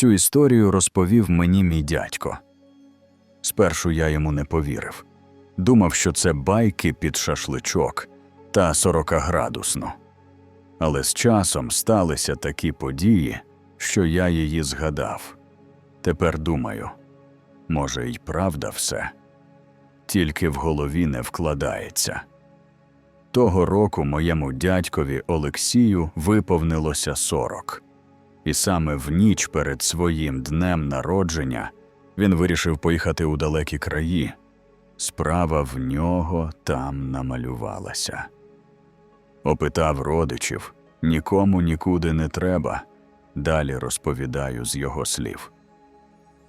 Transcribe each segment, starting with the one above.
Цю історію розповів мені мій дядько. Спершу я йому не повірив. Думав, що це байки під шашличок та 40-градусну. Але з часом сталися такі події, що я її згадав. Тепер думаю, може, й правда все, тільки в голові не вкладається. Того року моєму дядькові Олексію виповнилося 40. І саме в ніч перед своїм днем народження він вирішив поїхати у далекі краї. Справа в нього там намалювалася. Опитав родичів, нікому нікуди не треба. Далі розповідаю з його слів.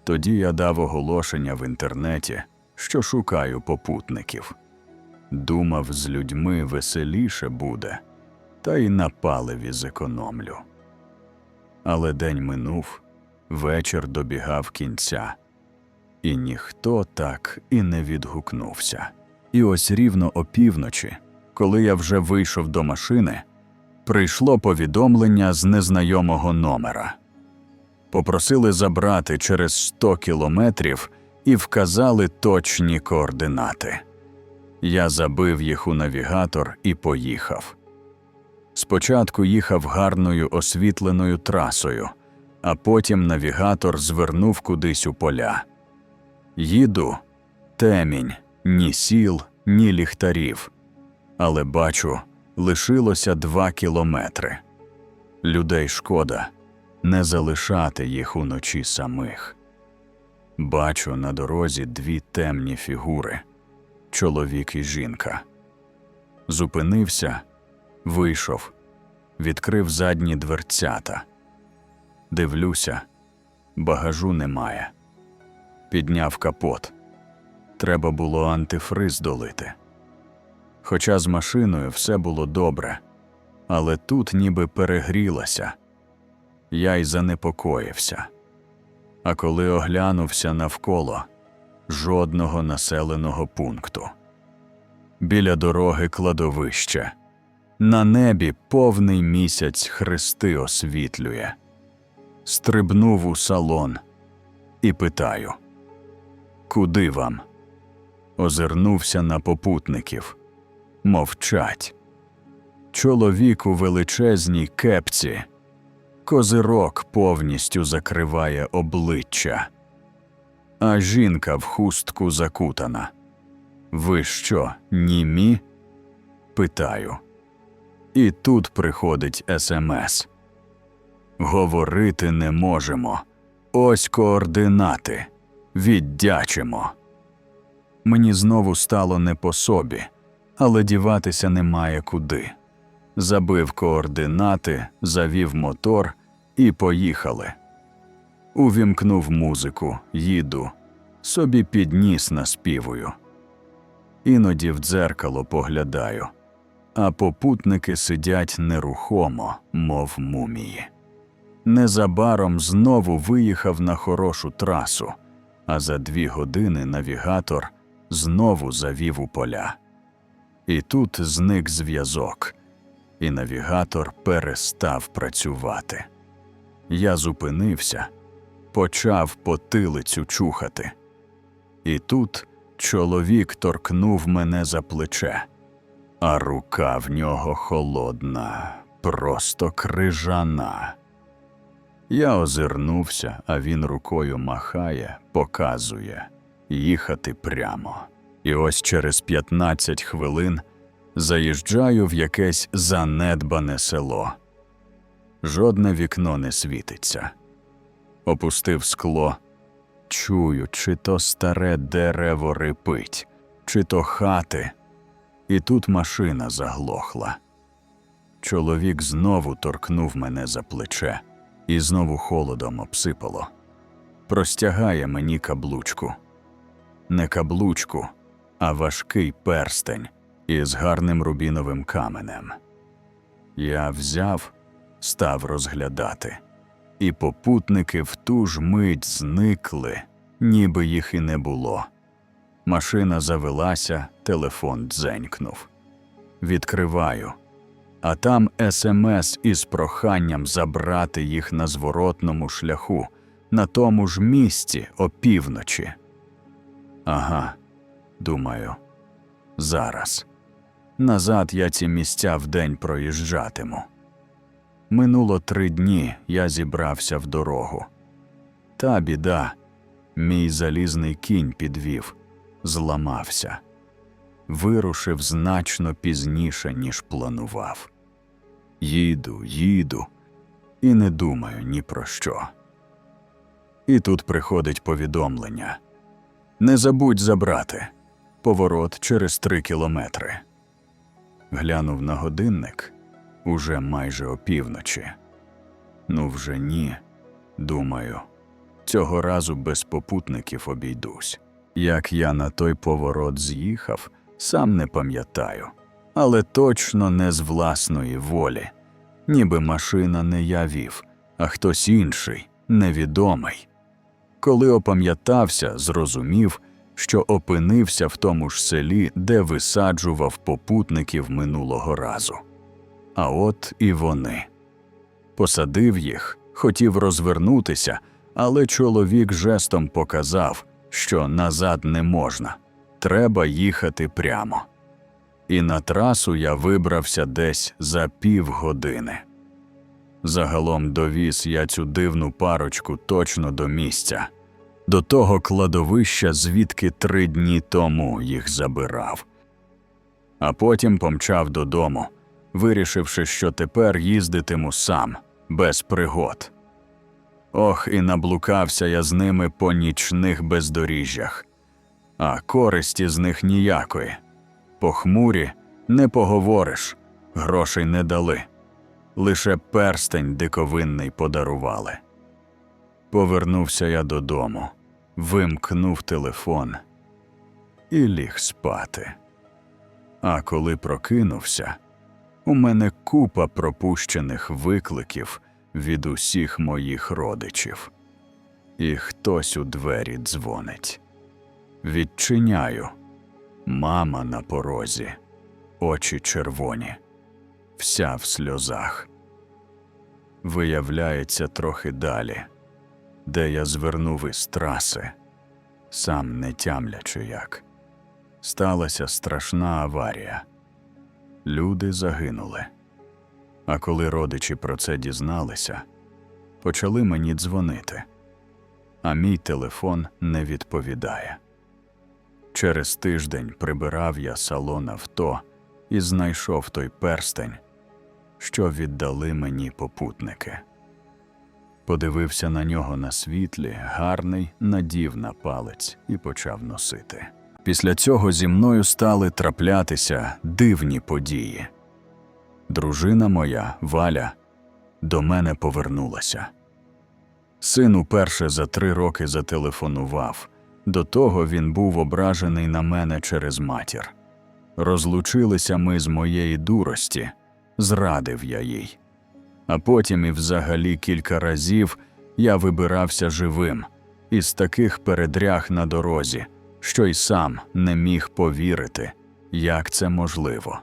Тоді я дав оголошення в інтернеті, що шукаю попутників. Думав, з людьми веселіше буде, та й на паливі зекономлю. Але день минув, вечір добігав кінця, і ніхто так і не відгукнувся. І ось рівно опівночі, коли я вже вийшов до машини, прийшло повідомлення з незнайомого номера. Попросили забрати через 100 кілометрів і вказали точні координати. Я забив їх у навігатор і поїхав. Спочатку їхав гарною освітленою трасою, а потім навігатор звернув кудись у поля. Їду темінь, ні сіл, ні ліхтарів. Але бачу, лишилося два кілометри. Людей шкода не залишати їх уночі самих. Бачу на дорозі дві темні фігури чоловік і жінка. Зупинився, вийшов, відкрив задні дверцята. Дивлюся, багажу немає. Підняв капот. Треба було антифриз долити. Хоча з машиною все було добре, але тут ніби перегрілася. Я й занепокоївся. А коли оглянувся навколо, жодного населеного пункту. Біля дороги кладовище. На небі повний місяць хрести освітлює. Стрибнув у салон і питаю: Куди вам? Озирнувся на попутників. Мовчать. Чоловік у величезній кепці. Козирок повністю закриває обличчя, а жінка в хустку закутана. Ви що, німі? Питаю. І тут приходить смс. Говорити не можемо. Ось координати. Віддячимо. Мені знову стало не по собі, але діватися немає куди. Забив координати, завів мотор і поїхали. Увімкнув музику, їду, собі підніс наспівую. Іноді в дзеркало поглядаю, а попутники сидять нерухомо, мов мумії. Незабаром знову виїхав на хорошу трасу, а за дві години навігатор знову завів у поля. І тут зник зв'язок, і навігатор перестав працювати. Я зупинився, почав потилицю чухати. І тут чоловік торкнув мене за плече, а рука в нього холодна, просто крижана. Я озирнувся, а він рукою махає, показує їхати прямо. І ось через 15 хвилин заїжджаю в якесь занедбане село. Жодне вікно не світиться. Опустив скло, чую, чи то старе дерево рипить, чи то хати, і тут машина заглохла. Чоловік знову торкнув мене за плече і знову холодом обсипало. Простягає мені каблучку. Не каблучку, а важкий перстень із гарним рубіновим каменем. Я взяв, став розглядати, і попутники в ту ж мить зникли, ніби їх і не було. Машина завелася, телефон дзенькнув. Відкриваю, а там смс із проханням забрати їх на зворотному шляху, на тому ж місці опівночі. Ага, думаю, зараз. Назад я ці місця вдень проїжджатиму. Минуло три дні, я зібрався в дорогу. Та біда, мій залізний кінь підвів, зламався, вирушив значно пізніше, ніж планував. Їду, їду і не думаю ні про що. І тут приходить повідомлення Не забудь забрати поворот через три кілометри. Глянув на годинник уже майже опівночі. Ну, вже ні, думаю, цього разу без попутників обійдусь. Як я на той поворот з'їхав, сам не пам'ятаю, але точно не з власної волі, ніби машина не я вів, а хтось інший, невідомий. Коли опам'ятався, зрозумів, що опинився в тому ж селі, де висаджував попутників минулого разу. А от і вони. Посадив їх, хотів розвернутися, але чоловік жестом показав, що назад не можна, треба їхати прямо. І на трасу я вибрався десь за півгодини. Загалом довіз я цю дивну парочку точно до місця, до того кладовища, звідки три дні тому їх забирав. А потім помчав додому, вирішивши, що тепер їздитиму сам, без пригод. Ох, і наблукався я з ними по нічних бездоріжжях, а користі з них ніякої. Похмурі не поговориш, грошей не дали, лише перстень диковинний подарували. Повернувся я додому, вимкнув телефон і ліг спати. А коли прокинувся, у мене купа пропущених викликів від усіх моїх родичів. І хтось у двері дзвонить. Відчиняю. Мама на порозі, очі червоні, вся в сльозах. Виявляється, трохи далі, де я звернув із траси, сам не тямлячи як. Сталася страшна аварія. Люди загинули. А коли родичі про це дізналися, почали мені дзвонити, а мій телефон не відповідає. Через тиждень прибирав я салон авто і знайшов той перстень, що віддали мені попутники. Подивився на нього на світлі, гарний, надів на палець і почав носити. Після цього зі мною стали траплятися дивні події. Дружина моя, Валя, до мене повернулася. Син уперше за три роки зателефонував. До того він був ображений на мене через матір. Розлучилися ми з моєї дурості, зрадив я їй. А потім і взагалі кілька разів я вибирався живим із таких передряг на дорозі, що й сам не міг повірити, як це можливо.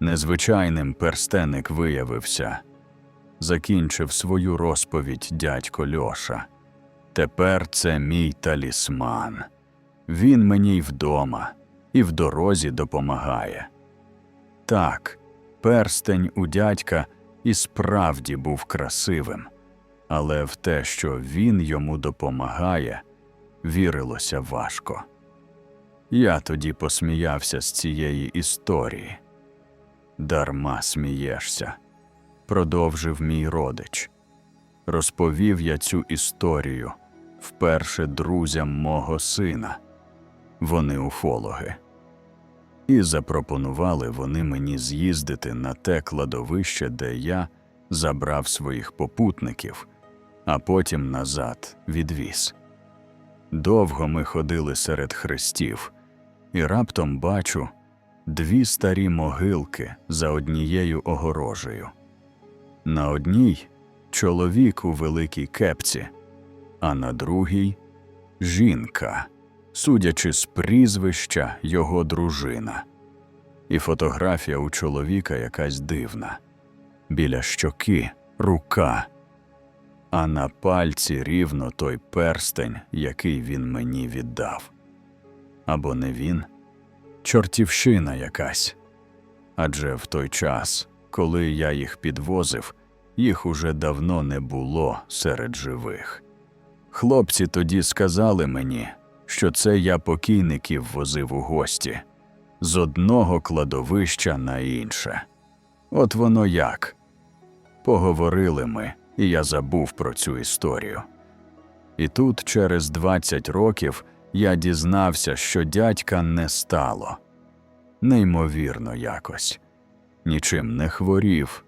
Незвичайним перстеник виявився, закінчив свою розповідь дядько Льоша. Тепер це мій талісман. Він мені й вдома, і в дорозі допомагає. Так, перстень у дядька і справді був красивим, але в те, що він йому допомагає, вірилося важко. Я тоді посміявся з цієї історії. Дарма смієшся, продовжив мій родич. Розповів я цю історію вперше друзям мого сина, вони уфологи, і запропонували вони мені з'їздити на те кладовище, де я забрав своїх попутників, а потім назад відвіз. Довго ми ходили серед хрестів, і раптом бачу дві старі могилки за однією огорожею. На одній чоловік у великій кепці, а на другій жінка, судячи з прізвища його дружина. І фотографія у чоловіка якась дивна. Біля щоки рука, а на пальці рівно той перстень, який він мені віддав. Або не він, чортівщина якась. Адже в той час, коли я їх підвозив, їх уже давно не було серед живих. Хлопці тоді сказали мені, що це я покійників возив у гості з одного кладовища на інше. От воно як. Поговорили ми, і я забув про цю історію. І тут, через 20 років, я дізнався, що дядька не стало. Неймовірно якось. Нічим не хворів,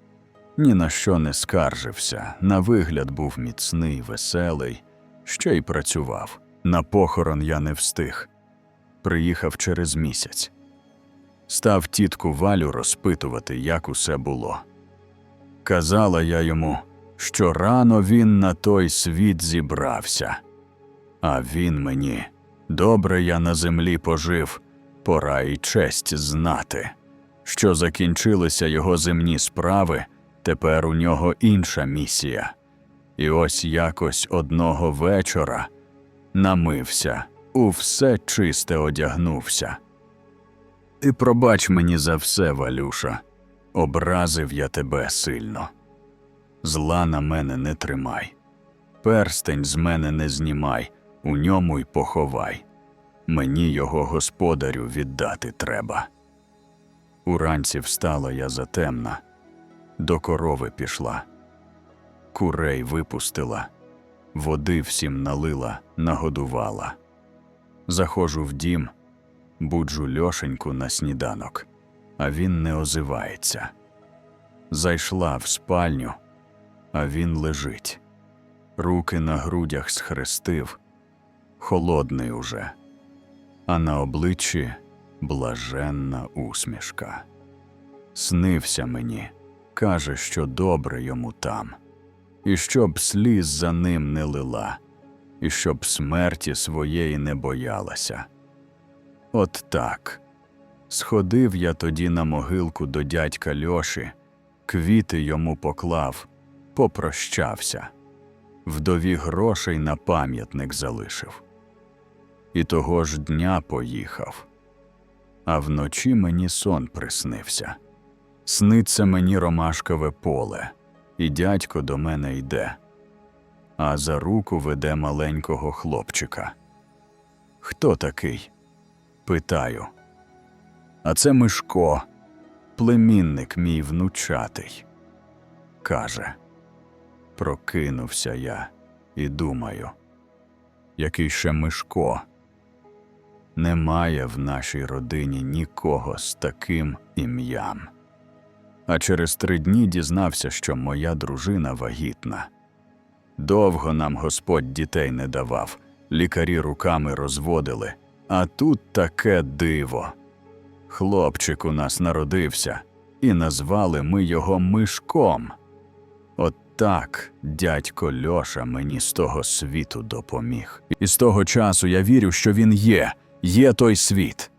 ні на що не скаржився, на вигляд був міцний, веселий, ще й працював. На похорон я не встиг. Приїхав через місяць. Став тітку Валю розпитувати, як усе було. Казала я йому, що рано він на той світ зібрався. А він мені добре я на землі пожив, пора й честь знати, що закінчилися його земні справи, тепер у нього інша місія. І ось якось одного вечора намився, у все чисте одягнувся. І пробач мені за все, Валюша, образив я тебе сильно. Зла на мене не тримай, перстень з мене не знімай, у ньому й поховай. Мені його господарю віддати треба. Уранці встала я затемна, до корови пішла, курей випустила, води всім налила, нагодувала. Заходжу в дім, буджу Льошеньку на сніданок, а він не озивається. Зайшла в спальню, а він лежить. Руки на грудях схрестив, холодний уже, а на обличчі блаженна усмішка. Снився мені, каже, що добре йому там, і щоб сліз за ним не лила, і щоб смерті своєї не боялася. От так. Сходив я тоді на могилку до дядька Льоші, квіти йому поклав, попрощався, вдові грошей на пам'ятник залишив. І того ж дня поїхав. А вночі мені сон приснився. Сниться мені ромашкове поле, і дядько до мене йде, а за руку веде маленького хлопчика. Хто такий? Питаю. А це Мишко, племінник мій внучатий. Каже. Прокинувся я і думаю, який ще Мишко. Немає в нашій родині нікого з таким ім'ям. А через три дні дізнався, що моя дружина вагітна. Довго нам Господь дітей не давав, лікарі руками розводили, а тут таке диво. Хлопчик у нас народився, і назвали ми його Мишком. От так дядько Льоша мені з того світу допоміг. І з того часу я вірю, що він є, є той світ.